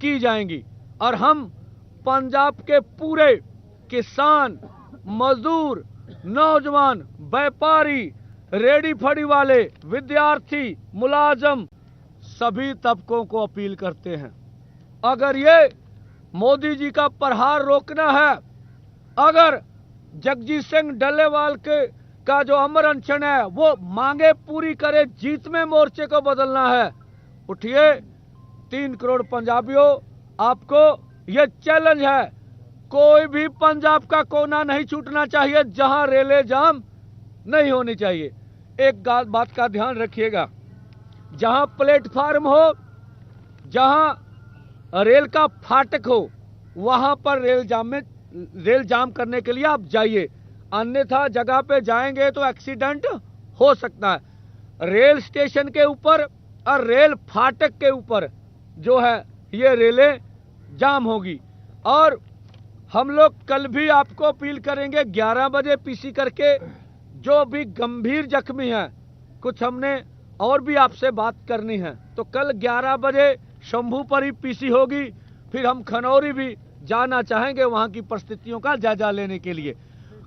की जाएँगी। और हम पंजाब के पूरे किसान, मजदूर, नौजवान, व्यापारी, रेडी फड़ी वाले विद्यार्थी, मुलाजम, सभी तबकों को अपील करते हैं। अगर ये मोदी जी का प्रहार रोकना है, अगर जगजीत सिंह डल्लेवाल के का जो अमर अनशन है, वो मांगे पूरी करे, जीत में मोर्चे को बदलना है, उठिए। तीन करोड़ पंजाबियों, आपको ये चैलेंज है। कोई भी पंजाब का कोना नहीं छूटना चाहिए, जहाँ रेले जाम नहीं होनी चाहिए। एक बात का ध्यान रखिएगा। जहाँ प्लेटफार्म हो, जहाँ रेल का फाटक हो, वहाँ पर रेल जाम में रेल जाम करने के लिए आप जाइए। अन्यथा जगह पे जाएँगे तो एक्सीडेंट हो सकता है। रेल स्टेशन के ऊपर और रेल फाटक के ऊपर जो है, ये रेलें जाम होगी। और हम लोग कल भी आपको अपील करेंगे 11 बजे पीसी करके जो भी गंभीर जख्मी हैं, कुछ हमने और भी आपसे बात करनी है। तो कल 11 बजे शंभू पर ही पीसी होगी, फिर हम खनौरी भी जाना चाहेंगे वहाँ की परिस्थितियों का जायजा लेने के लिए।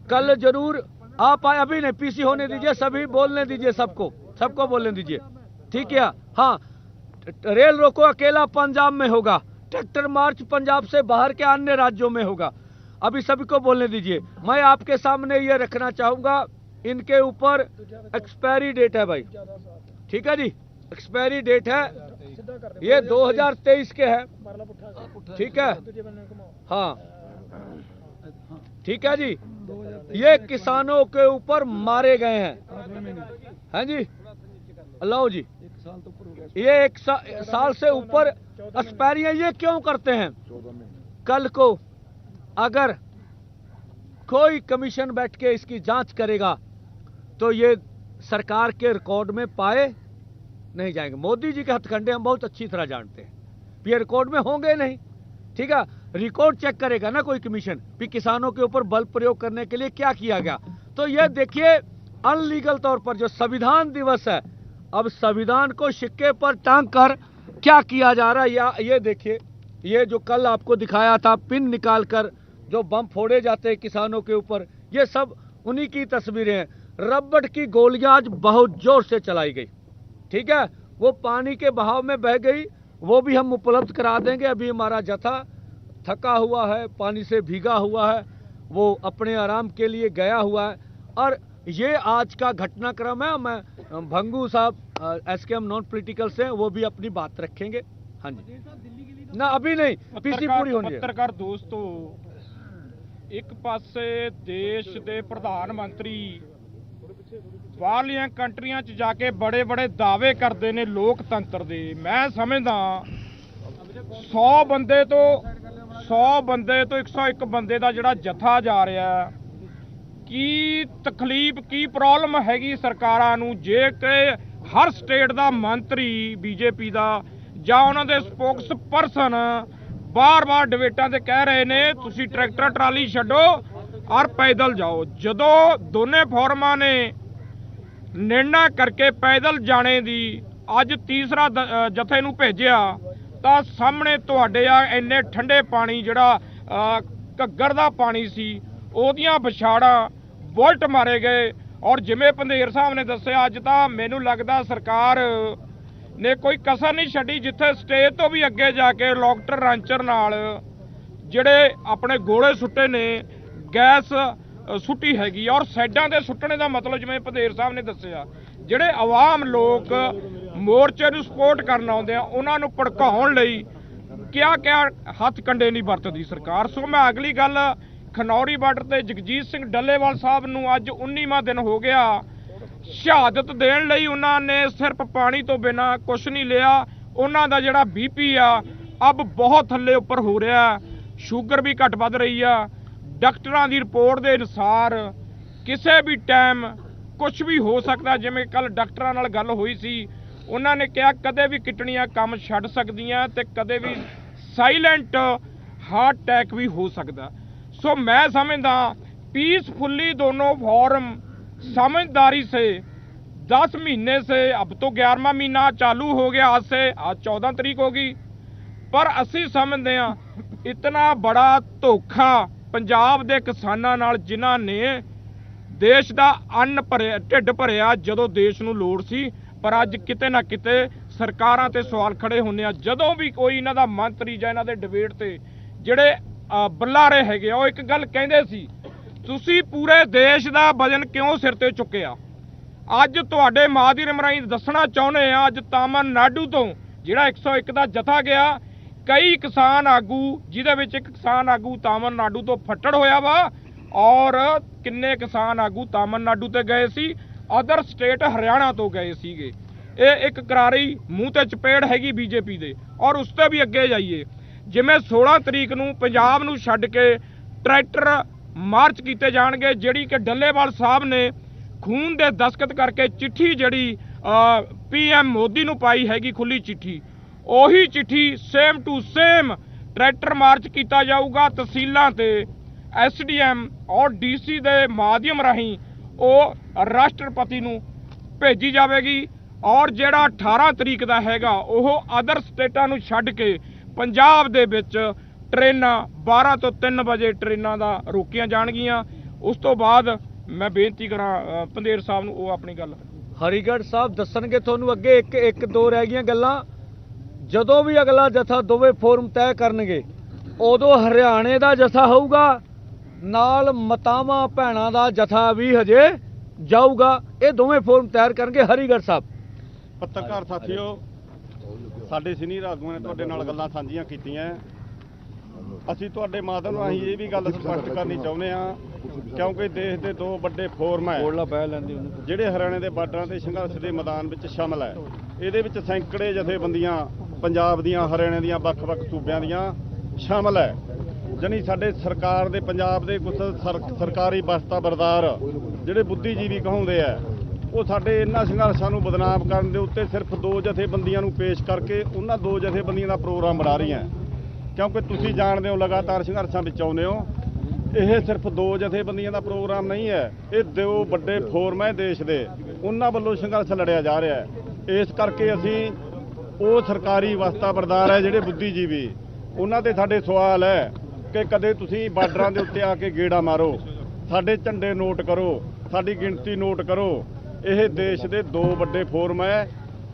कल ज़रूर आप आए, अभी नहीं, पीसी होने दीजिए, सभी बोलने दीजिए सबको सबको बोलने दीजिए। ठीक है? हाँ रेल रोको, अकेला पंजाब में होगा। ट्रैक्टर मार्च पंजाब से बाहर के अन्य राज्यों में होगा। अभी सभी को बोलने दीजिए। मैं आपके सामने ये रखना चाहूँगा, इनके ऊपर एक्सपायरी डेट है भाई। ठीक है जी? एक्सपायरी डेट है। ये 2023 के है। ठीक है? हाँ। ठीक है जी? ये किसानों के ऊपर मारे गए हैं। हैं जी? लो जी। ये एक सा, साल से ऊपर एक्सपायरी है ये क्यों करते हैं? कल को अगर कोई कमीशन बैठ के इसकी जाँच करेगा तो ये सरकार के रिकॉर्ड में पाए नहीं जाएँगे। मोदी जी के हथकंडे हम बहुत अच्छी तरह जानते हैं। ये रिकॉर्ड में होंगे नहीं। ठीक है? रिकॉर्ड चेक करेगा ना कोई कमीशन भी किसानों के ऊपर बल प्रयोग करने के लिए क्या किया गया। तो यह देखिए अनलीगल तौर पर जो संविधान दिवस है अब संविधान को सिक्के पर टांग कर क्या किया जा रहा है? या ये देखिए, ये जो कल आपको दिखाया था, पिन निकाल कर जो बम फोड़े जाते हैं किसानों के ऊपर, ये सब उन्हीं की तस्वीरें हैं। रबड़ की गोलियाँ आज बहुत ज़ोर से चलाई गई। ठीक है? वो पानी के बहाव में बह गई, वो भी हम उपलब्ध करा देंगे। अभी हमारा जथा थका हुआ है, पानी से भीगा हुआ है, वो अपने आराम के लिए गया हुआ है। और ये आज का घटनाक्रम है मैं भंगू साहब एस के एम नॉन पोलिटिकल से वो भी अपनी बात रखेंगे हाँ जी ना अभी नहीं पीसी ਪੱਤਰਕਾਰ पूरी होनी है ਪੱਤਰਕਾਰ ਦੋਸਤੋ ਇੱਕ ਪਾਸੇ ਦੇਸ਼ ਦੇ ਪ੍ਰਧਾਨ ਮੰਤਰੀ ਬਾਹਰਲੀਆਂ ਕੰਟਰੀਆਂ 'ਚ ਜਾ ਕੇ ਬੜੇ ਬੜੇ ਦਾਅਵੇ ਕਰਦੇ ਨੇ ਲੋਕਤੰਤਰ ਦੇ ਮੈਂ ਸਮਝਦਾ 100 ਬੰਦੇ ਤੋਂ 100 ਬੰਦੇ ਤੋਂ 101 ਬੰਦੇ ਦਾ ਜਿਹੜਾ ਜਥਾ ਜਾ ਰਿਹਾ ਹੈ, ਕੀ ਤਕਲੀਫ, ਕੀ ਪ੍ਰੋਬਲਮ ਹੈਗੀ ਸਰਕਾਰਾਂ ਨੂੰ? ਜੇ ਕਿ ਹਰ ਸਟੇਟ ਦਾ ਮੰਤਰੀ ਬੀਜੇਪੀ ਦਾ ਜਾਂ ਉਹਨਾਂ ਦੇ ਸਪੋਕਸ ਪਰਸਨ ਬਾਰ-ਬਾਰ ਡਿਬੇਟਾਂ ਤੇ ਕਹਿ ਰਹੇ ਨੇ, ਤੁਸੀਂ ਟਰੈਕਟਰ, ਟਰਾਲੀ ਛੱਡੋ ਔਰ ਪੈਦਲ ਜਾਓ। ਜਦੋਂ ਦੋਨੇ ਫੋਰਮਾਂ ਨੇ ਨਿਰਣਾ ਕਰਕੇ ਪੈਦਲ ਜਾਣੇ ਦੀ ਅੱਜ ਤੀਸਰਾ ਦ- ਜਥੇ ਨੂੰ ਭੇਜਿਆ, ਤਾਂ ਸਾਹਮਣੇ ਤੁਹਾਡੇ ਆ ਇੰਨੇ ਠੰਡੇ ਪਾਣੀ ਜਿਹੜਾ ਘੱਗਰ ਦਾ ਪਾਣੀ ਸੀ, ਉਹਦੀਆਂ ਵਿਛਾੜਾਂ ਬੁਲਟ ਮਾਰੇ ਗਏ। ਔਰ ਜਿਵੇਂ ਪੰਧੇਰ ਸਾਹਿਬ ਨੇ ਦੱਸਿਆ, ਅੱਜ ਤਾਂ ਮੈਨੂੰ ਲੱਗਦਾ ਸਰਕਾਰ ਨੇ ਕੋਈ ਕਸਰ ਨਹੀਂ ਛੱਡੀ, ਜਿੱਥੇ ਸਟੇਜ ਤੋਂ ਵੀ ਅੱਗੇ ਜਾ ਕੇ ਡਾਕਟਰ ਰਾਂਚਰ ਨਾਲ ਜਿਹੜੇ ਆਪਣੇ ਗੋਲੇ ਸੁੱਟੇ ਨੇ, ਗੈਸ ਸੁੱਟੀ ਹੈਗੀ ਔਰ ਸਾਈਡਾਂ 'ਤੇ ਸੁੱਟਣੇ ਦਾ ਮਤਲਬ ਜਿਵੇਂ ਪੰਧੇਰ ਸਾਹਿਬ ਨੇ ਦੱਸਿਆ, ਜਿਹੜੇ ਆਵਾਮ ਲੋਕ ਮੋਰਚੇ ਨੂੰ ਸਪੋਰਟ ਕਰਨ ਆਉਂਦੇ ਆ, ਉਹਨਾਂ ਨੂੰ ਭੜਕਾਉਣ ਲਈ ਕਿਆ ਕਿਆ ਹੱਥ ਕੰਡੇ ਨਹੀਂ ਵਰਤਦੀ ਸਰਕਾਰ। ਸੋ ਮੈਂ ਅਗਲੀ ਗੱਲ ਖਨੌਰੀ ਬਾਰਡਰ ਤੇ ਜਗਜੀਤ ਸਿੰਘ ਡੱਲੇਵਾਲ ਸਾਹਿਬ ਨੂੰ ਅੱਜ 19ਵਾਂ ਦਿਨ ਹੋ ਗਿਆ। ਸ਼ਹਾਦਤ ਦੇਣ ਲਈ ਉਹਨਾਂ ਨੇ ਸਿਰਫ ਪਾਣੀ ਤੋਂ ਬਿਨਾ ਕੁਝ ਨਹੀਂ ਲਿਆ। ਉਹਨਾਂ ਦਾ ਜਿਹੜਾ ਬੀਪੀ ਆ, ਅਬ ਬਹੁਤ ਥੱਲੇ ਉੱਪਰ ਹੋ ਰਿਹਾ ਸ਼ੂਗਰ ਵੀ ਘਟ ਵੱਧ ਰਹੀ ਆ। ਡਾਕਟਰਾਂ ਦੀ ਰਿਪੋਰਟ ਦੇ ਅਨੁਸਾਰ ਕਿਸੇ ਵੀ ਟਾਈਮ ਕੁਝ ਵੀ ਹੋ ਸਕਦਾ, ਜਿਵੇਂ ਕੱਲ ਡਾਕਟਰਾਂ ਨਾਲ ਗੱਲ ਹੋਈ ਸੀ। ਉਹਨਾਂ ਨੇ ਕਿਹਾ ਕਦੇ ਵੀ ਕਿਟਣੀਆਂ ਕੰਮ ਛੱਡ ਸਕਦੀਆਂ ਤੇ ਕਦੇ ਵੀ ਸਾਇਲੈਂਟ ਹਾਰਟ ਅਟੈਕ ਵੀ ਹੋ ਸਕਦਾ। ਸੋ ਮੈਂ ਸਮਝਦਾ पीसफुली दोनों फॉर्म समझदारी से दस महीने से अब तो ग्यारहवा महीना चालू हो गया आज से आज चौदह तारीख होगी ਪਰ ਅਸੀਂ ਸਮਝਦੇ ਹਾਂ ਇਤਨਾ ਬੜਾ ਧੋਖਾ ਪੰਜਾਬ ਦੇ ਕਿਸਾਨਾਂ ਨਾਲ ਜਿਨ੍ਹਾਂ ਨੇ ਦੇਸ਼ ਦਾ ਅੰਨ ਭਰਿਆ ਢਿੱਡ ਭਰਿਆ ਜਦੋਂ ਦੇਸ਼ ਨੂੰ ਲੋੜ ਸੀ ਪਰ ਅੱਜ ਕਿਤੇ ਨਾ ਕਿਤੇ ਸਰਕਾਰਾਂ ਤੇ ਸਵਾਲ ਖੜੇ ਹੁੰਦੇ ਆ ਜਦੋਂ ਵੀ ਕੋਈ ਇਹਨਾਂ ਦਾ ਮੰਤਰੀ ਜਾਂ ਇਹਨਾਂ ਦੇ ਡਿਬੇਟ ਤੇ ਜਿਹੜੇ ਅ, ਬੁਲਾਰੇ ਹੈਗੇ ਆ। ਉਹ ਇੱਕ ਗੱਲ ਕਹਿੰਦੇ ਸੀ, ਤੁਸੀਂ ਪੂਰੇ ਦੇਸ਼ ਦਾ ਵਜਨ ਕਿਉਂ ਸਿਰ ਤੇ ਚੁੱਕਿਆ? ਅੱਜ ਤੁਹਾਡੇ ਮਾਧਿਅਮ ਰਾਹੀਂ ਦੱਸਣਾ ਚਾਹੁੰਦੇ ਆ, ਅੱਜ ਤਾਮਿਲਨਾਡੂ ਤੋਂ ਜਿਹੜਾ 101 ਦਾ ਜਥਾ ਗਿਆ, ਕਈ ਕਿਸਾਨ ਆਗੂ, ਜਿਹਦੇ ਵਿੱਚ ਇੱਕ ਕਿਸਾਨ ਆਗੂ ਤਾਮਿਲਨਾਡੂ ਤੋਂ ਫੱਟੜ ਹੋਇਆ ਵਾ, ਔਰ ਕਿੰਨੇ ਕਿਸਾਨ ਆਗੂ ਤਾਮਿਲਨਾਡੂ ਤੇ ਗਏ ਸੀ, ਅਦਰ ਸਟੇਟ ਹਰਿਆਣਾ ਤੋਂ ਗਏ ਸੀਗੇ। ਇਹ ਇੱਕ ਕਰਾਰੀ ਮੂੰਹ ਤੇ ਚਪੇੜ ਹੈਗੀ ਬੀਜੇਪੀ ਦੇ, ਔਰ ਉਸ ਤੋਂ ਵੀ ਅੱਗੇ ਜਾਈਏ। ਜਿਵੇਂ 16 ਤਰੀਕ ਨੂੰ ਪੰਜਾਬ ਨੂੰ ਛੱਡ ਕੇ ਟਰੈਕਟਰ ਮਾਰਚ ਕੀਤੇ ਜਾਣਗੇ, ਜਿਹੜੀ ਕਿ ਡੱਲੇਵਾਲ ਸਾਹਿਬ ਨੇ ਖੂਨ ਦੇ ਦਸਖਤ ਕਰਕੇ ਚਿੱਠੀ ਜਿਹੜੀ ਪੀਐਮ ਮੋਦੀ ਨੂੰ ਪਾਈ ਹੈਗੀ ਖੁੱਲੀ ਚਿੱਠੀ, ਉਹੀ ਚਿੱਠੀ same to same tractor march ਕੀਤਾ ਜਾਊਗਾ, ਤਹਿਸੀਲਾਂ ਤੇ ਐਸਡੀਐਮ ਔਰ ਡੀਸੀ ਦੇ ਮਾਧਿਅਮ ਰਾਹੀਂ ਉਹ ਰਾਸ਼ਟਰਪਤੀ ਨੂੰ ਭੇਜੀ ਜਾਵੇਗੀ ਔਰ ਜਿਹੜਾ 18 ਤਰੀਕ ਦਾ ਹੈਗਾ, ਉਹ ਅਦਰ ਸਟੇਟਾਂ ਨੂੰ ਛੱਡ ਕੇ ਪੰਜਾਬ ਦੇ ਵਿੱਚ ਟ੍ਰੇਨਾਂ 12 ਤੋਂ 3 ਵਜੇ ਟ੍ਰੇਨਾਂ ਦਾ ਰੋਕੀਆਂ ਜਾਣਗੀਆਂ। ਉਸ ਤੋਂ ਬਾਅਦ ਮੈਂ ਬੇਨਤੀ ਕਰਾਂ ਪੰਦੇਰ ਸਾਹਿਬ ਨੂੰ ਉਹ ਆਪਣੀ ਗੱਲ ਹਰੀਗੜ੍ਹ ਸਾਹਿਬ ਦੱਸਣਗੇ ਤੁਹਾਨੂੰ ਅੱਗੇ ਇੱਕ ਇੱਕ ਦੋ ਰਹਿ ਗਈਆਂ ਗੱਲਾਂ। ਜਦੋਂ ਵੀ ਅਗਲਾ ਜਥਾ ਦੋਵੇਂ ਫੋਰਮ ਤੈਅ ਕਰਨਗੇ ਉਦੋਂ ਹਰਿਆਣੇ ਦਾ ਜਥਾ ਹੋਊਗਾ ਨਾਲ ਮਤਾਵਾਂ ਭੈਣਾਂ ਦਾ ਜਥਾ ਵੀ ਹਜੇ ਜਾਊਗਾ। ਇਹ ਦੋਵੇਂ ਫੋਰਮ ਤਿਆਰ ਕਰਨਗੇ ਹਰੀਗੜ੍ਹ ਸਾਹਿਬ। ਪੱਤਰਕਾਰ ਸਾਥੀਓ ਸਾਡੇ ਸੀਨੀਅਰ ਆਗੂਆਂ ਨੇ ਤੁਹਾਡੇ ਨਾਲ ਗੱਲਾਂ ਸਾਂਝੀਆਂ ਕੀਤੀਆਂ। ਅਸੀਂ ਤੁਹਾਡੇ ਮਾਧਿਅਮ ਰਾਹੀਂ ਇਹ ਵੀ ਗੱਲ ਸਪਸ਼ਟ ਕਰਨੀ ਚਾਹੁੰਦੇ ਹਾਂ ਕਿਉਂਕਿ ਦੇਸ਼ ਦੇ ਦੋ ਵੱਡੇ ਫੋਰਮ ਹੈ ਜਿਹੜੇ ਹਰਿਆਣੇ ਦੇ ਬਾਰਡਰਾਂ ਤੇ ਸੰਘਰਸ਼ ਦੇ ਮੈਦਾਨ ਵਿੱਚ ਸ਼ਾਮਲ ਹੈ। ਇਹਦੇ ਵਿੱਚ ਸੈਂਕੜੇ ਜਥੇਬੰਦੀਆਂ ਪੰਜਾਬ ਦੀਆਂ ਹਰਿਆਣੇ ਦੀਆਂ ਵੱਖ-ਵੱਖ ਸੂਬਿਆਂ ਦੀਆਂ ਸ਼ਾਮਲ ਹੈ। ਜਾਣੀ ਸਾਡੇ ਸਰਕਾਰ ਦੇ ਪੰਜਾਬ ਦੇ ਕੁਝ ਸਰ- ਸਰਕਾਰੀ ਬਸਤਾ ਬਰਦਾਰ ਜਿਹੜੇ ਬੁੱਧੀਜੀਵੀ ਕਹਾਉਂਦੇ ਆ ਉਹ ਸਾਡੇ ਇਹਨਾਂ ਸੰਘਰਸ਼ਾਂ ਨੂੰ ਬਦਨਾਮ ਕਰਨ ਦੇ ਉੱਤੇ ਸਿਰਫ ਦੋ ਜਥੇਬੰਦੀਆਂ ਨੂੰ ਪੇਸ਼ ਕਰਕੇ ਉਹਨਾਂ ਦੋ ਜਥੇਬੰਦੀਆਂ ਦਾ ਪ੍ਰੋਗਰਾਮ ਬਣਾ ਰਹੀਆਂ। ਕਿਉਂਕਿ ਤੁਸੀਂ ਜਾਣਦੇ ਹੋ ਲਗਾਤਾਰ ਸੰਘਰਸ਼ਾਂ ਵਿੱਚ ਆਉਂਦੇ ਹੋ, ਇਹ ਸਿਰਫ ਦੋ ਜਥੇਬੰਦੀਆਂ ਦਾ ਪ੍ਰੋਗਰਾਮ ਨਹੀਂ ਹੈ, ਇਹ ਦੋ ਵੱਡੇ ਫੋਰਮ ਹੈ ਦੇਸ਼ ਦੇ। ਉਹਨਾਂ ਵੱਲੋਂ ਸੰਘਰਸ਼ ਲੜਿਆ ਜਾ ਰਿਹਾ ਹੈ। ਇਸ ਕਰਕੇ ਅਸੀਂ ਉਹ ਸਰਕਾਰੀ ਵਸਤਾ ਬਰਦਾਰ ਹੈ ਜਿਹੜੇ ਬੁੱਧੀਜੀਵੀ, ਉਹਨਾਂ ਤੇ ਸਾਡੇ ਸਵਾਲ ਹੈ ਕਿ ਕਦੇ ਤੁਸੀਂ ਬਾਰਡਰਾਂ ਦੇ ਉੱਤੇ ਆ ਕੇ ਗੇੜਾ ਮਾਰੋ, ਸਾਡੇ ਝੰਡੇ ਨੋਟ ਕਰੋ, ਸਾਡੀ ਗਿਣਤੀ ਨੋਟ ਕਰੋ। ਇਹ ਦੇਸ਼ ਦੇ ਦੋ ਵੱਡੇ ਫੋਰਮ ਹੈ।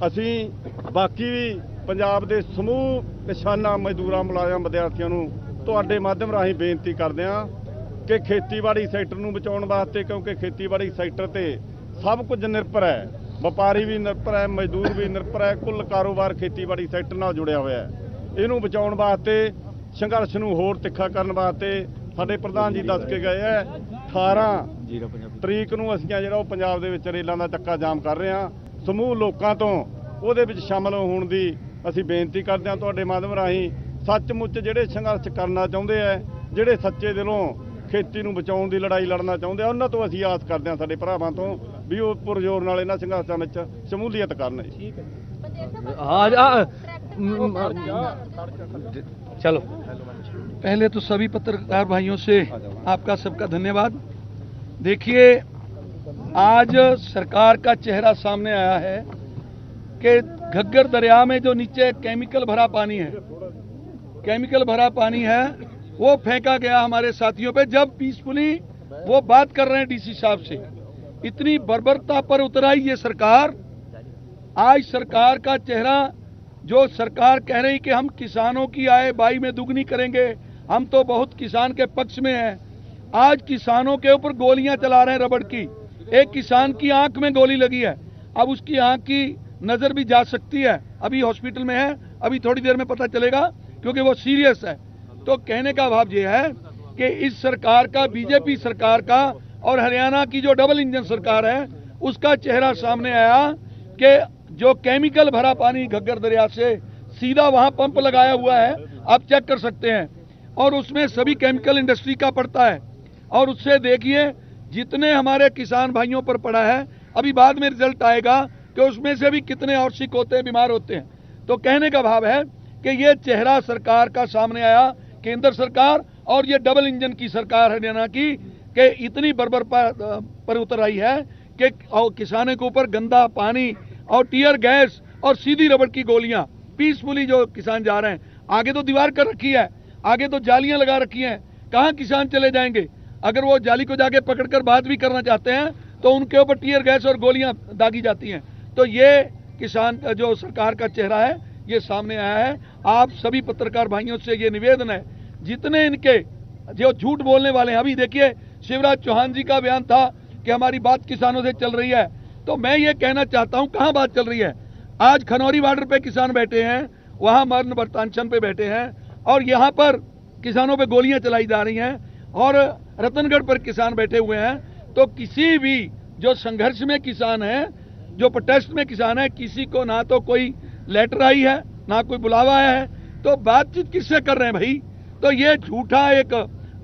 ਅਸੀਂ ਬਾਕੀ ਵੀ ਪੰਜਾਬ ਦੇ ਸਮੂਹ ਕਿਸਾਨਾਂ ਮਜ਼ਦੂਰਾਂ, ਮੁਲਾਜ਼ਮ, ਵਿਦਿਆਰਥੀਆਂ ਨੂੰ ਤੁਹਾਡੇ ਮਾਧਿਅਮ ਰਾਹੀਂ ਬੇਨਤੀ ਕਰਦੇ ਹਾਂ ਕਿ ਖੇਤੀਬਾੜੀ ਸੈਕਟਰ ਨੂੰ ਬਚਾਉਣ ਵਾਸਤੇ, ਕਿਉਂਕਿ ਖੇਤੀਬਾੜੀ ਸੈਕਟਰ ਤੇ ਸਭ ਕੁਝ ਨਿਰਭਰ ਹੈ। ਵਪਾਰੀ ਵੀ ਨਿਰਭਰ ਹੈ, ਮਜ਼ਦੂਰ ਵੀ ਨਿਰਭਰ ਹੈ, ਕੁੱਲ ਕਾਰੋਬਾਰ ਖੇਤੀਬਾੜੀ ਸੈਕਟਰ ਨਾਲ ਜੁੜਿਆ ਹੋਇਆ ਹੈ। ਇਹਨੂੰ ਬਚਾਉਣ ਵਾਸਤੇ, ਸੰਘਰਸ਼ ਨੂੰ ਹੋਰ ਤਿੱਖਾ ਕਰਨ ਵਾਸਤੇ ਸਾਡੇ ਪ੍ਰਧਾਨ ਜੀ ਦੱਸ ਕੇ ਗਏ ਹੈ 18 ਤਰੀਕ ਨੂੰ ਅਸੀਂ ਆ ਜਿਹੜਾ ਉਹ ਪੰਜਾਬ ਦੇ ਵਿੱਚ ਰੇਲਾਂ ਦਾ ਚੱਕਾ ਜਾਮ ਕਰ ਰਹੇ ਹਾਂ ਸਮੂਹ ਲੋਕਾਂ ਤੋਂ ਉਹਦੇ ਵਿੱਚ ਸ਼ਾਮਲ ਹੋਣ ਦੀ ਅਸੀਂ ਬੇਨਤੀ ਕਰਦੇ ਹਾਂ ਤੁਹਾਡੇ ਮਾਧਿਅਮ ਰਾਹੀਂ ਸੱਚਮੁੱਚ ਜਿਹੜੇ ਸੰਘਰਸ਼ ਕਰਨਾ ਚਾਹੁੰਦੇ ਆ ਜਿਹੜੇ ਸੱਚੇ ਦਿਲੋਂ ਖੇਤੀ ਨੂੰ ਬਚਾਉਣ ਦੀ ਲੜਾਈ ਲੜਨਾ ਚਾਹੁੰਦੇ ਆ ਉਹਨਾਂ ਤੋਂ ਅਸੀਂ ਆਸ ਕਰਦੇ ਹਾਂ ਸਾਡੇ ਭਰਾਵਾਂ ਤੋਂ ਵੀ ਉਹ ਪੁਰਜ਼ੋਰ ਨਾਲ ਇਹਨਾਂ ਸੰਘਰਸ਼ਾਂ ਵਿੱਚ ਸ਼ਮੂਲੀਅਤ ਕਰਨ ਜੀ आज आ, म- चलो पहले तो सभी पत्रकार भाइयों से आपका सबका धन्यवाद देखिए, आज सरकार का चेहरा सामने आया है कि घग्गर दरिया में जो नीचे केमिकल भरा पानी है, केमिकल भरा पानी है, वो फेंका गया हमारे साथियों पे। जब पीसफुली वो बात कर रहे हैं डीसी साहब से, इतनी बर्बरता पर उतराई ये सरकार। आज सरकार का चेहरा, जो सरकार कह रही कि हम किसानों की आय बाई में दुगनी करेंगे, हम तो बहुत किसान के पक्ष में हैं आज किसानों के ऊपर गोलियाँ चला रहे हैं रबड़ की। एक किसान की आँख में गोली लगी है। अब उसकी आँख की नज़र भी जा सकती है। अभी हॉस्पिटल में है। अभी थोड़ी देर में पता चलेगा, क्योंकि वो सीरियस है। तो कहने का भाव ये है कि इस सरकार का, बीजेपी सरकार का और हरियाणा की जो डबल इंजन सरकार है, उसका चेहरा सामने आया कि जो केमिकल भरा पानी घग्गर दरिया से सीधा वहाँ पंप लगाया हुआ है, आप चेक कर सकते हैं। और उसमें सभी केमिकल इंडस्ट्री का पड़ता है। और उससे देखिए जितने हमारे किसान भाइयों पर पड़ा है अभी बाद में रिज़ल्ट आएगा कि उसमें से भी कितने और सिक होते हैं बीमार होते हैं। तो कहने का भाव है कि ये चेहरा सरकार का सामने आया केंद्र सरकार और ये डबल इंजन की सरकार हरियाणा की कि इतनी बर्बर पर, पर उतर आई है कि किसानों के ऊपर गंदा पानी और टीयर गैस और सीधी रबड़ की गोलियाँ पीसफुली जो किसान जा रहे हैं। आगे तो दीवार कर रखी है आगे तो जालियाँ लगा रखी हैं। कहाँ किसान चले जाएँगे? अगर वो जाली को जाके पकड़कर बात भी करना चाहते हैं तो उनके ऊपर टीयर गैस और गोलियाँ दागी जाती हैं। तो ये किसान, जो सरकार का चेहरा है, ये सामने आया है। आप सभी पत्रकार भाइयों से ये निवेदन है, जितने इनके जो झूठ बोलने वाले हैं, अभी देखिए, शिवराज चौहान जी का बयान था कि हमारी बात किसानों से चल रही है। तो मैं ये कहना चाहता हूँ, कहाँ बात चल रही है? आज खनौरी बॉर्डर पे किसान बैठे हैं, वहाँ मरण वर्तांशन पे बैठे हैं, और यहाँ पर किसानों पे गोलियाँ चलाई जा रही हैं। और रतनगढ़ पर किसान बैठे हुए हैं तो किसी भी जो संघर्ष में किसान है, जो प्रोटेस्ट में किसान है, किसी को ना तो कोई लेटर आई है, ना कोई बुलावा आया है तो बातचीत किससे कर रहे हैं भाई? तो ये झूठा एक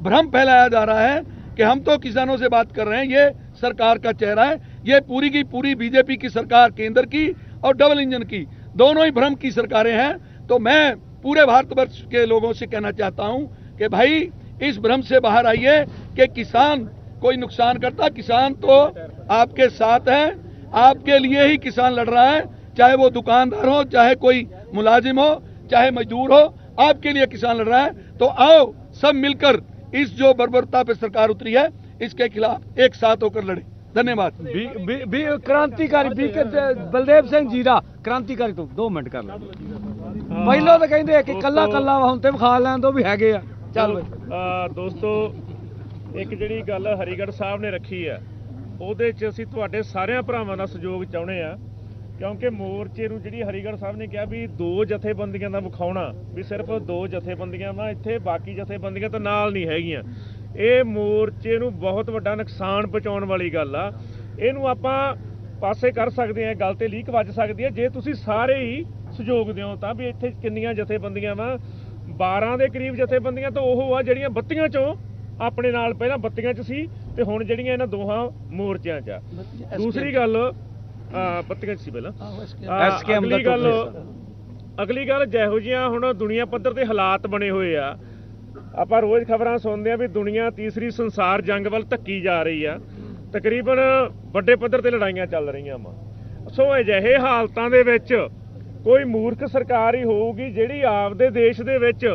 भ्रम फैलाया जा रहा है कि हम तो किसानों से बात कर रहे हैं, ये सरकार का चेहरा है, ये पूरी की पूरी बीजेपी की सरकार, केंद्र की और डबल इंजन की, दोनों ही भ्रम की सरकारें हैं। तो मैं पूरे भारतवर्ष के लोगों से कहना चाहता हूँ कि भाई इस भ्रम से बाहर आइए कि किसान कोई नुकसान करता किसान तो आपके साथ है आपके लिए ही किसान लड़ रहा है चाहे वो दुकानदार हो चाहे कोई मुलाजिम हो चाहे मजदूर हो आपके लिए किसान लड़ रहा है तो आओ सब मिलकर इस जो बर्बरता पे सरकार उतरी है इसके खिलाफ एक साथ होकर लड़े धन्यवाद ਵੀ ਵੀ ਵੀ ਕ੍ਰਾਂਤੀਕਾਰੀ ਵੀ ਕਿ ਬਲਦੇਵ ਸਿੰਘ ਜੀਰਾ ਕ੍ਰਾਂਤੀਕਾਰੀ ਤੋਂ 2 ਮਿੰਟ ਕਰ ਲੈ ਪਹਿਲਾਂ ਤਾਂ ਕਹਿੰਦੇ ਆ ਕਿ ਕੱਲਾ ਕੱਲਾ ਵਾ, ਹੁਣ ਤੇ ਵਿਖਾ ਲੈਣ ਤੋਂ ਵੀ ਹੈਗੇ ਆ ਚੱਲ ਦੋਸਤੋ ਇੱਕ ਜਿਹੜੀ ਗੱਲ ਹਰੀਗੜ੍ਹ ਸਾਹਿਬ ਨੇ ਰੱਖੀ ਆ ਉਹਦੇ 'ਚ ਅਸੀਂ ਤੁਹਾਡੇ ਸਾਰਿਆਂ ਭਰਾਵਾਂ ਦਾ ਸਹਿਯੋਗ ਚਾਹੁੰਦੇ ਆ ਕਿਉਂਕਿ ਮੋਰਚੇ ਨੂੰ ਜਿਹੜੀ ਹਰੀਗੜ੍ਹ ਸਾਹਿਬ ਨੇ ਕਿਹਾ ਵੀ ਦੋ ਜਥੇਬੰਦੀਆਂ ਦਾ ਵਿਖਾਉਣਾ ਵੀ ਸਿਰਫ ਦੋ ਜਥੇਬੰਦੀਆਂ ਵਾ ਇੱਥੇ ਬਾਕੀ ਜਥੇਬੰਦੀਆਂ ਤਾਂ ਨਾਲ ਨਹੀਂ ਹੈਗੀਆਂ। ਇਹ ਮੋਰਚੇ ਨੂੰ ਬਹੁਤ ਵੱਡਾ ਨੁਕਸਾਨ ਪਹੁੰਚਾਉਣ ਵਾਲੀ ਗੱਲ ਆ। ਇਹਨੂੰ ਆਪਾਂ ਪਾਸੇ ਕਰ ਸਕਦੇ ਆ ਗੱਲ ਤੇ ਲੀਕ ਵੱਜ ਸਕਦੀ ਹੈ ਜੇ ਤੁਸੀਂ ਸਾਰੇ ਹੀ ਸਹਿਯੋਗ ਦਿਓ ਤਾਂ ਵੀ ਇੱਥੇ ਕਿੰਨੀਆਂ ਜਥੇਬੰਦੀਆਂ ਵਾ 12 ਦੇ ਕਰੀਬ ਜਥੇਬੰਦੀਆਂ ਤਾਂ ਉਹ ਆ ਜਿਹੜੀਆਂ ਬੱਤੀਆਂ ਚੋਂ ਆਪਣੇ ਨਾਲ ਪਹਿਲਾਂ ਬੱਤੀਆਂ 'ਚ ਸੀ ਤੇ ਹੁਣ ਜਿਹੜੀਆਂ ਇਹਨਾਂ ਦੋਹਾਂ ਮੋਰਚਿਆਂ 'ਚ ਆ। ਦੂਸਰੀ ਗੱਲ ਅਹ, ਬੱਤੀਆਂ 'ਚ ਸੀ ਪਹਿਲਾਂ। SKM ਦਾ ਅਗਲੀ ਗੱਲ ਅਗਲੀ ਗੱਲ ਜਿਹੋ ਜਿਹੀਆਂ ਹੁਣ ਦੁਨੀਆ ਪੱਧਰ ਤੇ ਹਾਲਾਤ ਬਣੇ ਹੋਏ ਆ। ਆਪਾਂ ਰੋਜ਼ ਖਬਰਾਂ ਸੁਣਦੇ ਆ ਵੀ ਦੁਨੀਆ ਤੀਸਰੀ ਸੰਸਾਰ ਜੰਗ ਵੱਲ ਧੱਕੀ ਜਾ ਰਹੀ ਆ। ਤਕਰੀਬਨ ਵੱਡੇ ਪੱਧਰ ਤੇ ਲੜਾਈਆਂ ਚੱਲ ਰਹੀਆਂ ਵਾ। ਸੋ ਅਜਿਹੇ ਹਾਲਤਾਂ ਦੇ ਵਿੱਚ ਕੋਈ ਮੂਰਖ ਸਰਕਾਰ ਹੀ ਹੋਊਗੀ ਜਿਹੜੀ ਆਪਦੇ ਦੇਸ਼ ਦੇ ਵਿੱਚ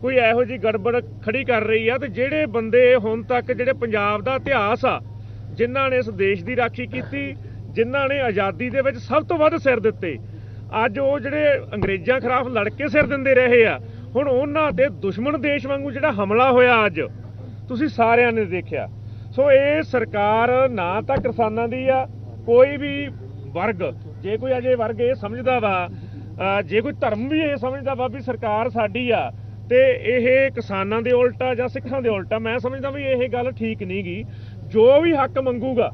ਕੋਈ ਇਹੋ ਜਿਹੀ ਗੜਬੜ ਖੜੀ ਕਰ ਰਹੀ ਆ ਤੇ ਜਿਹੜੇ ਬੰਦੇ ਹੁਣ ਤੱਕ ਜਿਹੜੇ ਪੰਜਾਬ ਦਾ ਇਤਿਹਾਸ ਆ, ਜਿਨ੍ਹਾਂ ਨੇ ਇਸ ਦੇਸ਼ ਦੀ ਰਾਖੀ ਕੀਤੀ, ਜਿਨ੍ਹਾਂ ਨੇ ਆਜ਼ਾਦੀ ਦੇ ਵਿੱਚ ਸਭ ਤੋਂ ਵੱਧ ਸਿਰ ਦਿੱਤੇ, ਅੱਜ ਉਹ ਜਿਹੜੇ ਅੰਗਰੇਜ਼ਾਂ ਖਿਲਾਫ ਲੜ ਕੇ ਸਿਰ ਦਿੰਦੇ ਰਹੇ ਆ, ਹੁਣ ਉਹਨਾਂ ਤੇ ਦੁਸ਼ਮਣ ਦੇਸ਼ ਵਾਂਗੂ ਜਿਹੜਾ ਹਮਲਾ ਹੋਇਆ ਅੱਜ, ਤੁਸੀਂ ਸਾਰਿਆਂ ਨੇ ਦੇਖਿਆ। ਸੋ ਇਹ ਸਰਕਾਰ ਨਾ ਤਾਂ ਕਿਸਾਨਾਂ ਦੀ ਆ, ਕੋਈ ਵੀ ਵਰਗ, ਜੇ ਕੋਈ ਅਜੇ ਵਰਗ ਇਹ ਸਮਝਦਾ ਵਾ ਜੇ ਕੋਈ ਧਰਮ ਵੀ ਇਹ ਸਮਝਦਾ ਵਾ ਵੀ ਸਰਕਾਰ ਸਾਡੀ ਆ, ਤੇ ਇਹ ਕਿਸਾਨਾਂ ਦੇ ਉਲਟਾ ਜਾਂ ਸਿੱਖਾਂ ਦੇ ਉਲਟਾ, ਮੈਂ ਸਮਝਦਾ ਵੀ ਇਹ ਗੱਲ ਠੀਕ ਨਹੀਂ ਗੀ। ਜੋ ਵੀ ਹੱਕ ਮੰਗੂਗਾ,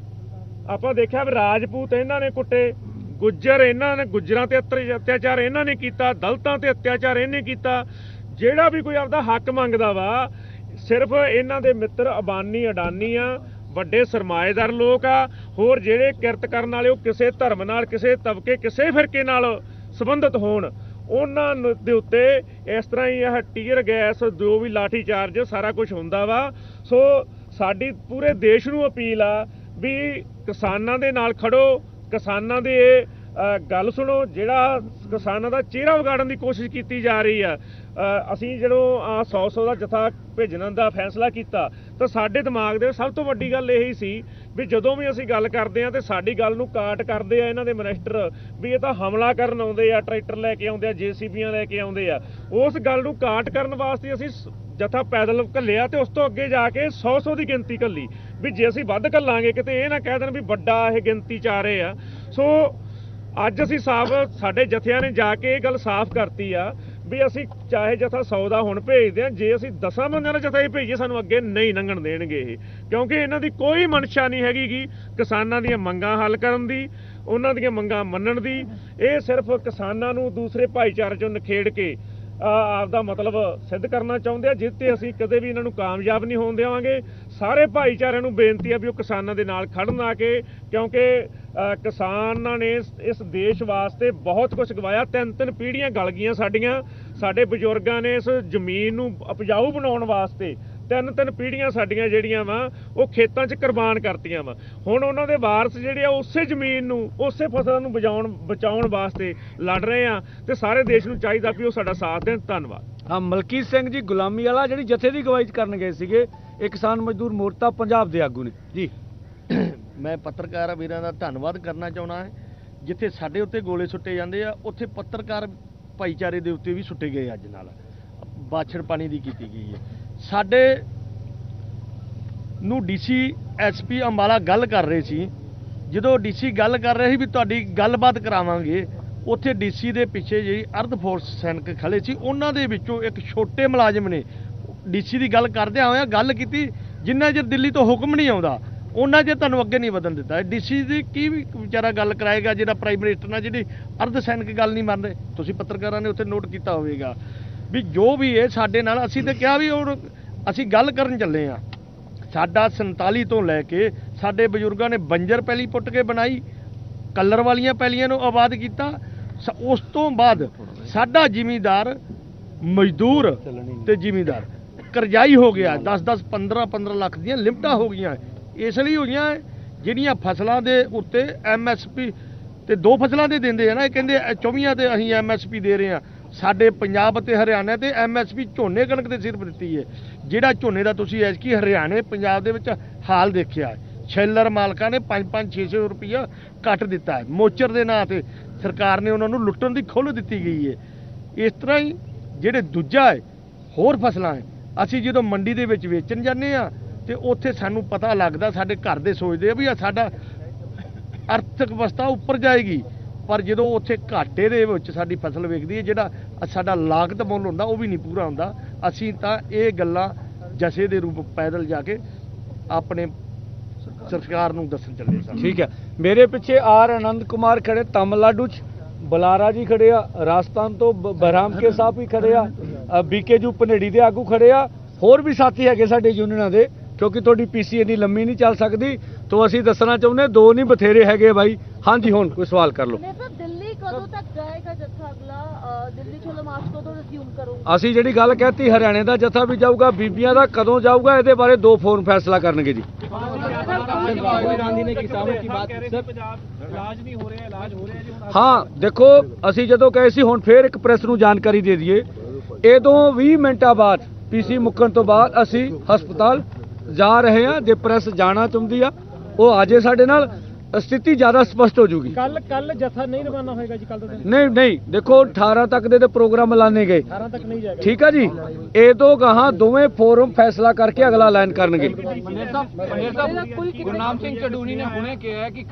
ਆਪਾਂ ਦੇਖਿਆ ਵੀ ਰਾਜਪੂਤ ਇਹਨਾਂ ਨੇ ਕੁੱਟੇ, ਗੁੱਜਰ ਇਹਨਾਂ ਨੇ, ਗੁੱਜਰਾਂ ਤੇ ਅਤਰ- ਅਤਿਆਚਾਰ ਇਹਨਾਂ ਨੇ ਕੀਤਾ, ਦਲਤਾਂ ਤੇ ਅਤਿਆਚਾਰ ਇਹਨੇ ਕੀਤਾ। ਜਿਹੜਾ ਵੀ ਕੋਈ ਆਪਦਾ ਹੱਕ ਮੰਗਦਾ ਵਾ, ਸਿਰਫ ਇਹਨਾਂ ਦੇ ਮਿੱਤਰ ਅਬਾਨੀ, ਅਡਾਨੀ ਆ, ਵੱਡੇ ਸਰਮਾਏਦਾਰ ਲੋਕ ਆ, ਹੋਰ ਜਿਹੜੇ ਕਿਰਤ ਕਰਨ ਵਾਲੇ ਉਹ ਕਿਸੇ ਧਰਮ ਨਾਲ, ਕਿਸੇ ਤਬਕੇ, ਕਿਸੇ ਫਿਰਕੇ ਨਾਲ ਸੰਬੰਧਿਤ ਹੋਣ। ਉਹਨਾਂ ਦੇ ਉੱਤੇ ਇਸ ਤਰ੍ਹਾਂ ਹੀ ਇਹ ਟੀਅਰ ਗੈਸ ਜੋ ਵੀ ਲਾਠੀ ਚਾਰਜ ਸਾਰਾ ਕੁਝ ਹੁੰਦਾ ਵਾ। ਸੋ ਸਾਡੀ ਪੂਰੇ ਦੇਸ਼ ਨੂੰ ਅਪੀਲ ਆ ਵੀ ਕਿਸਾਨਾਂ ਦੇ ਨਾਲ ਖੜੋ। ਕਿਸਾਨਾਂ ਦੇ ਗੱਲ ਸੁਣੋ। ਜਿਹੜਾ ਕਿਸਾਨਾਂ ਦਾ ਚਿਹਰਾ ਵਿਗਾੜਨ ਦੀ ਕੋਸ਼ਿਸ਼ ਕੀਤੀ ਜਾ ਰਹੀ ਆ ਅਸੀਂ ਜਦੋਂ ਆ 100 100 ਦਾ ਜਥਾ ਭੇਜਣ ਦਾ ਫੈਸਲਾ ਕੀਤਾ, ਤਾਂ ਸਾਡੇ ਦਿਮਾਗ ਦੇ ਸਭ ਤੋਂ ਵੱਡੀ ਗੱਲ ਇਹੀ ਸੀ ਵੀ ਜਦੋਂ ਵੀ ਅਸੀਂ ਗੱਲ ਕਰਦੇ ਆ ਤੇ ਸਾਡੀ ਗੱਲ ਨੂੰ ਕਾਟ ਕਰਦੇ ਆ ਇਹਨਾਂ ਦੇ ਮਿਨਿਸਟਰ, ਵੀ ਇਹ ਤਾਂ ਹਮਲਾ ਕਰਨ ਆਉਂਦੇ ਆ, ਟਰੈਕਟਰ ਲੈ ਕੇ ਆਉਂਦੇ ਆ, ਜੀਸੀਬੀਆਂ ਲੈ ਕੇ ਆਉਂਦੇ ਆ। ਉਸ ਗੱਲ ਨੂੰ ਕਾਟ ਕਰਨ ਵਾਸਤੇ ਅਸੀਂ ਜਥਾ ਪੈਦਲ ਘੱਲਿਆ ਤੇ ਉਸ ਤੋਂ ਅੱਗੇ ਜਾ ਕੇ 100 100 ਦੀ ਗਿਣਤੀ ਘੱਲੀ। ਵੀ ਜੇ ਅਸੀਂ ਵੱਧ ਘੱਲਾਂਗੇ, ਕਿਤੇ ਇਹ ਨਾ ਕਹਿ ਦੇਣ ਵੀ ਵੱਡਾ ਇਹ ਗਿਣਤੀ ਚ ਆ ਰਹੇ ਆ। ਸੋ, ਅੱਜ ਅਸੀਂ ਸਾਫ਼, ਸਾਡੇ ਜਥਿਆਂ ਨੇ ਜਾ ਕੇ ਇਹ ਗੱਲ ਸਾਫ਼ ਕਰਤੀ ਆ ਵੀ ਅਸੀਂ ਚਾਹੇ ਜਥਾ 100 ਦਾ ਹੁਣ ਭੇਜਦੇ ਆ ਜੇ ਅਸੀਂ 10 ਬੰਦਿਆਂ ਦਾ ਜਥਾ ਹੀ ਭੇਜੀਏ, ਸਾਨੂੰ ਅੱਗੇ ਨਹੀਂ ਲੰਘਣ ਦੇਣਗੇ ਇਹ। ਕਿਉਂਕਿ ਇਹਨਾਂ ਦੀ ਕੋਈ ਮਨਸ਼ਾ ਨਹੀਂ ਹੈਗੀ ਕਿ ਕਿਸਾਨਾਂ ਦੀਆਂ ਮੰਗਾਂ ਹੱਲ ਕਰਨ ਦੀ, ਉਹਨਾਂ ਦੀਆਂ ਮੰਗਾਂ ਮੰਨਣ ਦੀ। ਇਹ ਸਿਰਫ ਕਿਸਾਨਾਂ ਨੂੰ ਦੂਸਰੇ ਭਾਈਚਾਰੇ ਚੋਂ ਨਖੇੜ ਕੇ ਆ, ਆਪਦਾ ਮਤਲਬ ਸਿੱਧ ਕਰਨਾ ਚਾਹੁੰਦੇ ਆ ਜਿਸ ਤੇ ਅਸੀਂ ਕਦੇ ਵੀ ਇਹਨਾਂ ਨੂੰ ਕਾਮਯਾਬ ਨਹੀਂ ਹੋਣ ਦੇਵਾਂਗੇ। ਸਾਰੇ ਭਾਈਚਾਰਿਆਂ ਨੂੰ ਬੇਨਤੀ ਆ ਵੀ ਉਹ ਕਿਸਾਨਾਂ ਦੇ ਨਾਲ ਖੜਨ ਆ ਕੇ ਕਿਉਂਕਿ ਕਿਸਾਨਾਂ ਨੇ ਇਸ- ਇਸ ਦੇਸ਼ ਵਾਸਤੇ ਬਹੁਤ ਕੁਝ ਗਵਾਇਆ। ਤਿੰਨ ਤਿੰਨ ਪੀੜ੍ਹੀਆਂ ਗਲ ਗਈਆਂ ਸਾਡੀਆਂ। ਸਾਡੇ ਬਜ਼ੁਰਗਾਂ ਨੇ ਇਸ ਜ਼ਮੀਨ ਨੂੰ ਉਪਜਾਊ ਬਣਾਉਣ ਵਾਸਤੇ ਤਿੰਨ ਤਿੰਨ ਪੀੜ੍ਹੀਆਂ ਸਾਡੀਆਂ ਜਿਹੜੀਆਂ ਵਾ ਉਹ ਖੇਤਾਂ 'ਚ ਕੁਰਬਾਨ ਕਰਤੀਆਂ ਵਾ। ਹੁਣ ਉਹਨਾਂ ਦੇ ਵਾਰਸ ਜਿਹੜੇ ਆ ਉਸੇ ਜ਼ਮੀਨ ਨੂੰ ਉਸੇ ਫਸਲਾਂ ਨੂੰ ਬਚਾਉਣ ਬਚਾਉਣ ਵਾਸਤੇ ਲੜ ਰਹੇ ਆ ਤੇ ਸਾਰੇ ਦੇਸ਼ ਨੂੰ ਚਾਹੀਦਾ ਵੀ ਉਹ ਸਾਡਾ ਸਾਥ ਦੇਣ। ਧੰਨਵਾਦ। ਹਾਂ ਮਲਕੀਤ ਸਿੰਘ ਜੀ ਗੁਲਾਮੀ ਵਾਲਾ ਜਿਹੜੀ ਜਥੇ ਦੀ ਗਵਾਹੀ ਕਰਨ ਗਏ ਸੀਗੇ ਇਹ ਕਿਸਾਨ ਮਜ਼ਦੂਰ ਮੋਰਚਾ ਪੰਜਾਬ ਦੇ ਆਗੂ ਨੇ। ਜੀ। ਮੈਂ ਪੱਤਰਕਾਰ ਵੀਰਾਂ ਦਾ ਧੰਨਵਾਦ ਕਰਨਾ ਚਾਹੁੰਦਾ ਹਾਂ। ਜਿੱਥੇ ਸਾਡੇ ਉੱਤੇ ਗੋਲੇ ਸੁੱਟੇ ਜਾਂਦੇ ਆ ਉੱਥੇ ਪੱਤਰਕਾਰ ਭਾਈਚਾਰੇ ਦੇ ਉੱਤੇ ਵੀ ਸੁੱਟੇ ਗਏ ਅੱਜ ਨਾਲ। ਬਾਛੜ ਪਾਣੀ ਦੀ ਕੀਤੀ ਗਈ ਹੈ। ਸਾਡੇ ਨੂੰ ਡੀਸੀ ਐਸਪੀ ਅੰਬਾਲਾ ਗੱਲ ਕਰ ਰਹੇ ਸੀ। ਜਦੋਂ ਡੀਸੀ ਗੱਲ ਕਰ ਰਹੇ ਸੀ ਵੀ ਤੁਹਾਡੀ ਗੱਲਬਾਤ ਕਰਾਵਾਂਗੇ, ਉੱਥੇ ਡੀਸੀ ਦੇ ਪਿੱਛੇ ਜਿਹੜੀ ਅਰਧ ਫੋਰਸ ਸੈਨਿਕ ਖੜੇ ਸੀ, ਉਹਨਾਂ ਦੇ ਵਿੱਚੋਂ ਇੱਕ ਛੋਟੇ ਮੁਲਾਜ਼ਮ ਨੇ ਡੀਸੀ ਦੀ ਗੱਲ ਕਰਦਿਆਂ ਹੋਇਆਂ ਗੱਲ ਕੀਤੀ, ਜਿੰਨਾ ਚਿਰ ਦਿੱਲੀ ਤੋਂ ਹੁਕਮ ਨਹੀਂ ਆਉਂਦਾ, ਉਹਨਾਂ ਜੇ ਤੁਹਾਨੂੰ ਅੱਗੇ ਨਹੀਂ ਵਧਣ ਦਿੱਤਾ। ਡੀਸੀ ਦੀ ਕੀ ਵੀ ਵਿਚਾਰਾ ਗੱਲ ਕਰਾਏਗਾ, ਜਿਹੜਾ ਪ੍ਰਾਈਮ ਮਿਨਿਸਟਰ ਨਾਲ ਜਿਹੜੀ ਅਰਧ ਸੈਨਿਕ ਗੱਲ ਨਹੀਂ ਮੰਨਦੇ? ਤੁਸੀਂ ਪੱਤਰਕਾਰਾਂ ਨੇ ਉੱਥੇ ਨੋਟ ਕੀਤਾ ਹੋਵੇਗਾ। ਵੀ ਜੋ ਵੀ ਇਹ ਸਾਡੇ ਨਾਲ, ਅਸੀਂ ਤੇ ਕਿਹਾ ਵੀ ਉਹ ਅਸੀਂ ਗੱਲ ਕਰਨ ਚੱਲੇ ਆ ਸਾਡਾ 47 ਤੋਂ ਲੈ ਕੇ ਸਾਡੇ ਬਜ਼ੁਰਗਾਂ ਨੇ ਬੰਜਰ ਪੈਲੀ ਪੁੱਟ ਕੇ ਬਣਾਈ, ਕਲਰ ਵਾਲੀਆਂ ਪੈਲੀਆਂ ਨੂੰ ਆਬਾਦ ਕੀਤਾ। ਸ- ਉਸ ਤੋਂ ਬਾਅਦ ਸਾਡਾ ਜ਼ਿਮੀਂਦਾਰ ਮਜ਼ਦੂਰ ਤੇ ਜ਼ਿਮੀਂਦਾਰ। ਕਰਜ਼ਾਈ ਹੋ ਗਿਆ 10 10 15 15 ਲੱਖ ਦੀਆਂ ਲਿਮਟਾਂ ਹੋ ਗਈਆਂ। ਇਸ ਲਈ ਹੋਈਆਂ ਜਿਹੜੀਆਂ ਫਸਲਾਂ ਦੇ ਉੱਤੇ ਐਮਐਸਪੀ ਤੇ ਦੋ ਫਸਲਾਂ ਦੇ ਦਿੰਦੇ ਆ ਨਾ, ਇਹ ਕਹਿੰਦੇ ਇਹ ਚੌਵੀਆਂ ਤੇ ਅਸੀਂ ਐਮਐਸਪੀ ਦੇ ਰਹੇ ਆ ਸਾਡੇ ਪੰਜਾਬ ਅਤੇ ਹਰਿਆਣਾ ਤੇ ਐਮਐਸਪੀ ਝੋਨੇ ਕਣਕ ਦੇ ਸਿਰਫ ਦਿੱਤੀ ਹੈ। ਜਿਹੜਾ ਝੋਨੇ ਦਾ ਤੁਸੀਂ ਐਸਕੀ ਹਰਿਆਣੇ, ਪੰਜਾਬ ਦੇ ਵਿੱਚ ਹਾਲ ਦੇਖਿਆ ਹੈ। ਛੇਲਰ ਮਾਲਕਾਂ ਨੇ 5-5 600 ਰੁਪਈਆ ਕੱਟ ਦਿੱਤਾ ਹੈ। ਮੋਚਰ ਦੇ ਨਾਂ ਤੇ ਸਰਕਾਰ ਨੇ ਉਹਨਾਂ ਨੂੰ ਲੁੱਟਣ ਦੀ ਖੁੱਲ੍ਹ ਦਿੱਤੀ ਗਈ ਹੈ। ਇਸ ਤਰ੍ਹਾਂ ਹੀ ਜਿਹੜੇ ਦੂਜਾ ਹੈ, ਹੋਰ ਫਸਲਾਂ ਹੈ, ਅਸੀਂ ਜਦੋਂ ਮੰਡੀ ਦੇ ਵਿੱਚ ਵੇਚਣ ਜਾਂਦੇ ਆ ਤੇ ਉੱਥੇ ਸਾਨੂੰ ਪਤਾ ਲੱਗਦਾ, ਸਾਡੇ ਘਰ ਦੇ ਸੋਚਦੇ ਆ ਵੀ ਆ ਸਾਡਾ ਆਰਥਿਕ ਅਵਸਥਾ ਉੱਪਰ ਜਾਏਗੀ। ਪਰ ਜਦੋਂ ਉੱਥੇ ਘਾਟੇ ਦੇ ਵਿੱਚ ਸਾਡੀ ਫਸਲ ਵੇਖਦੀ ਹੈ, ਜਿਹੜਾ ਸਾਡਾ ਲਾਗਤ ਮੁੱਲ ਹੁੰਦਾ, ਉਹ ਵੀ ਨਹੀਂ ਪੂਰਾ ਹੁੰਦਾ। ਅਸੀਂ ਤਾਂ ਇਹ ਗੱਲਾਂ ਜਸੇ ਦੇ ਰੂਪ ਪੈਦਲ ਜਾ ਕੇ ਆਪਣੇ ਸਰਕਾਰ ਨੂੰ ਦੱਸਣ ਚੱਲੇ ਸਨ ਠੀਕ ਹੈ। ਮੇਰੇ ਪਿੱਛੇ ਆਰ ਆਨੰਦ ਕੁਮਾਰ ਖੜੇ, ਤਮਿਲਨਾਡੂ ਚ। ਬਲਾਰਾ ਜੀ ਖੜੇ ਆ, ਰਾਜਸਥਾਨ ਤੋਂ ਬ- ਸਾਹਿਬ ਵੀ ਖੜੇ ਆ ਬੀਕੇ ਜੂ ਪਨੇੜੀ ਦੇ ਆਗੂ ਖੜੇ ਆ। ਹੋਰ ਵੀ ਸਾਥੀ ਹੈਗੇ ਸਾਡੇ ਯੂਨੀਅਨਾਂ ਦੇ, ਕਿਉਂਕਿ ਤੁਹਾਡੀ ਪੀਸੀ ਇੰਨੀ ਲੰਮੀ ਨਹੀਂ ਚੱਲ ਸਕਦੀ। ਤੋਂ ਅਸੀਂ ਦੱਸਣਾ ਚਾਹੁੰਦੇ ਦੋ ਨਹੀਂ ਬਥੇਰੇ ਹੈਗੇ ਬਾਈ। ਹਾਂਜੀ ਹੁਣ ਕੋਈ ਸਵਾਲ ਕਰ ਲਓ। ਨੇ ਸਰ ਦਿੱਲੀ ਕਦੋਂ ਤੱਕ ਜਾਏਗਾ ਜੱਥਾ ਅਗਲਾ? ਅ, ਦਿੱਲੀ ਚਲੋ ਮਾਰਚ ਕਦੋਂ ਰਿਜ਼ਿਊਮ ਕਰੂੰਗਾ? ਅਸੀਂ ਜਿਹੜੀ ਗੱਲ ਕਹਿਤੀ ਹਰਿਆਣੇ ਦਾ ਜਥਾ ਵੀ ਜਾਊਗਾ ਬੀਬੀਆਂ ਦਾ ਕਦੋਂ ਜਾਊਗਾ ਇਹਦੇ ਬਾਰੇ ਦੋ ਫੋਨ ਫੈਸਲਾ ਕਰਨਗੇ ਜੀ। ਹਾਂ ਦੇਖੋ ਅਸੀਂ ਜਦੋਂ ਕਹੇ ਸੀ ਹੁਣ ਫੇਰ ਇੱਕ ਪ੍ਰੈਸ ਨੂੰ ਜਾਣਕਾਰੀ ਦੇ ਦਈਏ। ਇਹ ਤੋਂ 20 ਮਿੰਟਾਂ ਬਾਅਦ ਪੀਸੀ ਮੁੱਕਣ ਤੋਂ ਬਾਅਦ ਅਸੀਂ ਹਸਪਤਾਲ ਜਾ ਰਹੇ ਹਾਂ ਜੇ ਪ੍ਰੈਸ ਜਾਣਾ ਚਾਹੁੰਦੀ ਆ ਉਹ ਆਜੇ ਸਾਡੇ ਨਾਲ ਸਥਿਤੀ ਜ਼ਿਆਦਾ ਸਪਸ਼ਟ ਹੋ ਜੂਗੀ। ਕੱਲ ਕੱਲ ਜਥਾ ਨਹੀਂ ਰਵਾਨਾ ਹੋਏਗਾ ਜੀ ਕੱਲ ਦਾ ਦਿਨ ਨਹੀਂ ਨਹੀਂ ਦੇਖੋ 18 ਤੱਕ ਦੇ ਤੇ ਪ੍ਰੋਗਰਾਮ ਐਲਾਨੇ ਗਏ। 18 ਤੱਕ ਨਹੀਂ ਜਾਏਗਾ। ਠੀਕ ਆ ਜੀ? ਇਹ ਤੋਂ ਗਾਹਾਂ ਦੋਵੇਂ ਫੋਰਮ ਫੈਸਲਾ ਕਰਕੇ ਅਗਲਾ ਐਲਾਨ ਕਰਨਗੇ। ਗੁਰਨਾਮ ਸਿੰਘ ਚੜੂਨੀ ਨੇ ਹੁਣੇ ਕਿਹਾ ਕਿ